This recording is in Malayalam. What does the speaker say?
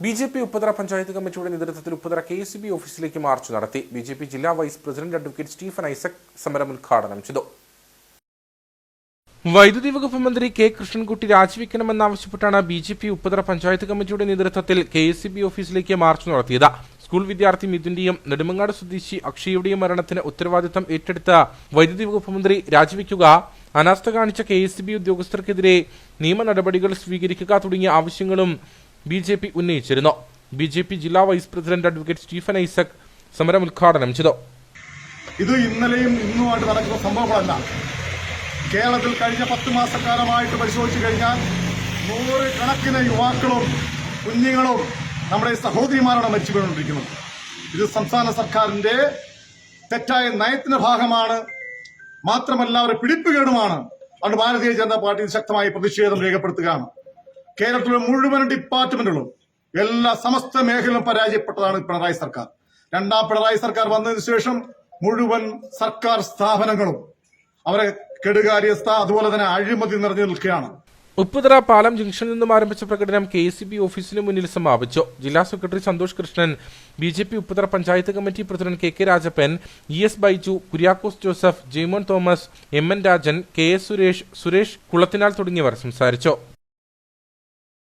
B J P Upputhara panchayat കമ്മിറ്റിയുടെ നേതൃത്വത്തിൽ ഉപ്പതറ കെ എസ് ബി ഓഫീസിലേക്ക് മാർച്ച് നടത്തി. ബി ജെ പി ജില്ലാ vice president advocate Stephen Isaac സമരം ഉദ്ഘാടനം ചെയ്തു. വൈദ്യുതി വകുപ്പ് മന്ത്രി K Krishnankutty രാജിവെക്കണമെന്നാവശ്യപ്പെട്ടാണ് B J P Upputhara panchayat കമ്മിറ്റിയുടെ നേതൃത്വത്തിൽ കെ എസ് ബി ഓഫീസിലേക്ക് മാർച്ച് നടത്തിയത്. സ്കൂൾ വിദ്യാർത്ഥി മിഥുന്റെയും നെടുമങ്ങാട് സ്വദേശി അക്ഷയുടെയും മരണത്തിന് ഉത്തരവാദിത്തം ഏറ്റെടുത്ത വൈദ്യുതി വകുപ്പ് മന്ത്രി രാജിവെക്കുക അനാസ്ഥ കാണിച്ച കെ എസ് ബി ഉദ്യോഗസ്ഥർക്കെതിരെ നിയമ നടപടികൾ സ്വീകരിക്കുക തുടങ്ങിയ ആവശ്യങ്ങളും ബി ജെ പി ഉന്നയിച്ചിരുന്നു. ബി ജെ പി ജില്ലാ vice president advocate Stephen Isaac സമരം ഉദ്ഘാടനം ചെയ്തു. ഇത് ഇന്നലെയും ഇന്നുമായിട്ട് നടക്കുന്ന സംഭവങ്ങളല്ല. കേരളത്തിൽ കഴിഞ്ഞ പത്ത് മാസക്കാലമായിട്ട് പരിശോധിച്ചു കഴിഞ്ഞാൽ നൂറ് കണക്കിന് യുവാക്കളും കുഞ്ഞുങ്ങളും നമ്മുടെ സഹോദരിമാരാണ് മരിച്ചു വീണുകൊണ്ടിരിക്കുന്നത് ഇത് സംസ്ഥാന സർക്കാരിന്റെ തെറ്റായ നയത്തിന്റെ ഭാഗമാണ്. മാത്രമല്ല അവരെ പിടിപ്പുകേടുമാണ് അതുകൊണ്ട് ഭാരതീയ ജനതാ പാർട്ടി ശക്തമായി പ്രതിഷേധം രേഖപ്പെടുത്തുകയാണ്. കേരളത്തിലെ മുഴുവൻ ഡിപ്പാർട്ട്മെന്റുകളും എല്ലാ സമസ്ത മേഖലയിലും പരാജയപ്പെട്ടതാണ് പിണറായി സർക്കാർ. രണ്ടാം പിണറായി സർക്കാർ വന്നതിന് ശേഷം മുഴുവൻ സർക്കാർ സ്ഥാപനങ്ങളും അവരെ കെടുകാര്യസ്ഥ അതുപോലെ തന്നെ അഴിമതി നിറഞ്ഞു നിൽക്കുകയാണ്. ഉപ്പുതറ പാലം ജംഗ്ഷനിൽ നിന്നും ആരംഭിച്ച പ്രകടനം കെ എസ് ബി ഓഫീസിന് മുന്നിൽ സമാപിച്ചു. ജില്ലാ secretary Santhosh Krishnan B J P Upputhara panchayat committee president K K Rajappan E S Baiju Kuriakose Joseph Jaimon Thomas M N Rajan K S Suresh Suresh Kulathinal തുടങ്ങിയവർ സംസാരിച്ചു.